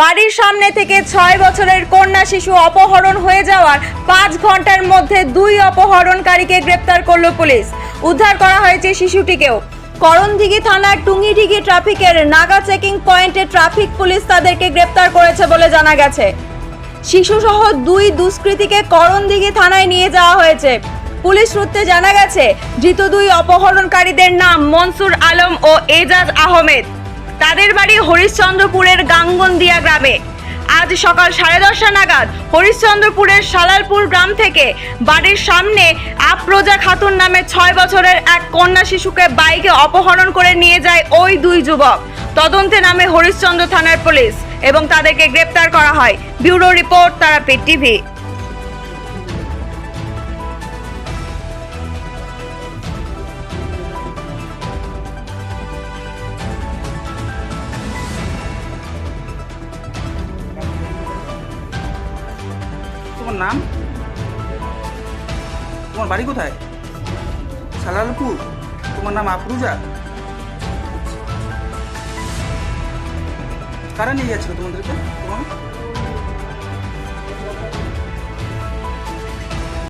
বাড়ির সামনে থেকে ছয় বছরের কন্যা শিশু অপহরণ হয়ে যাওয়ার পাঁচ ঘণ্টার মধ্যে দুই অপহরণকারীকে গ্রেপ্তার করল পুলিশ। উদ্ধার করা হয়েছে শিশুটিকেও। করণদিঘি থানার টুঙ্গিডিঘি ট্রাফিকের নাগা চেকিং পয়েন্টে ট্রাফিক পুলিশ তাদেরকে গ্রেপ্তার করেছে বলে জানা গেছে। শিশুসহ দুই দুষ্কৃতীকে করণদিঘি থানায় নিয়ে যাওয়া হয়েছে। পুলিশ সূত্রে জানা গেছে, ধৃত দুই অপহরণকারীদের নাম মনসুর আলম ও এজাজ আহমেদ। তাদের বাড়ি হরিশ্চন্দ্রপুরের গাঙ্গনদিয়া গ্রামে। আজ সকাল সাড়ে দশটা নাগাদ হরিশ্চন্দ্রপুরের সালালপুর গ্রাম থেকে বাড়ির সামনে আফরোজা খাতুন নামে ছয় বছরের এক কন্যা শিশুকে বাইকে অপহরণ করে নিয়ে যায় ওই দুই যুবক। তদন্তে নামে হরিশ্চন্দ্র থানার পুলিশ এবং তাদেরকে গ্রেপ্তার করা হয়। Bureau report Tarapith TV. তোমার নাম? তোমার বাড়ি কোথায়? সালালপুর তোমার নাম আফরুজা? কারা নিয়ে যাচ্ছিল তোমাদেরকে? তোমার?